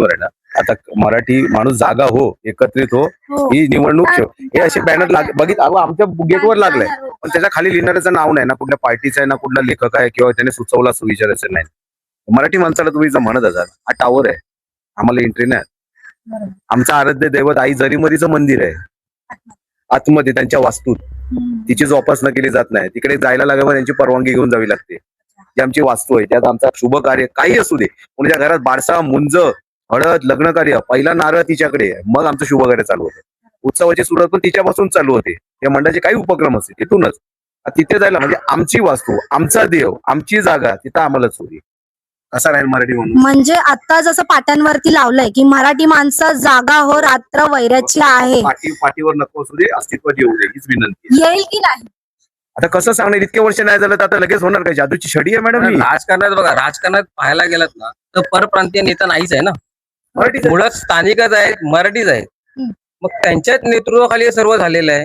टीव्हीवर आहे ना. आता मराठी माणूस जागा हो एकत्रित हो हो. ही निवडणूक हे असे बॅनर लाग बघित अगो आमच्या गेटवर लागलाय. पण त्याच्याखाली लिहिणाऱ्याचं नाव नाही ना कुठल्या पार्टीचं आहे ना कुठला लेखक आहे किंवा त्याने सुचवला असं विचारायचं नाही. मराठी माणसाला तुम्ही जर म्हणत असाल हा टावर आहे. आम्हाला एंट्री नाही. आमचं आराध्य दैवत आई जरीमरीचं मंदिर आहे. आतमध्ये त्यांच्या वास्तूत. तिची जोपासना केली जात नाही तिकडे जायला लागल्यावर त्यांची परवानगी घेऊन जावी लागते. जी आमची वास्तू आहे त्यात आमचा शुभ कार्य काही असू दे. कोणाच्या घरात बारसा मुंज हळद लग्न कार्य पहिला नारळ तिच्याकडे. मग आमचं शुभ कार्य चालू होतं. उत्सवाची सुरुवात पण तिच्यापासून चालू होते. या मंडळाचे काही उपक्रम असतील तिथूनच. तिथे जायला म्हणजे आमची वास्तू आमचा देव आमची जागा तिथं आम्हाला चोरी. कसा राहील मराठी म्हणून म्हणजे आता जसं पाट्यांवरती लावलंय की मराठी माणसं जागा हो रात्र वैराची आहे. पाठी पाठीवर नको असू दे अस्तित्वात येऊ दे हीच विनंती. येईल की नाही? आता कसं सांगणार इतके वर्ष नाही झालं तर आता लगेच होणार काय? जादूची छडी आहे मॅडम राजकारणात बघा राजकारणात पाहायला गेलात ना तर परप्रांतीय नेता नाहीच आहे ना? मुळात स्थानिकच आहेत मराठीच आहेत. मग त्यांच्याच नेतृत्वाखाली हे सर्व झालेलं आहे.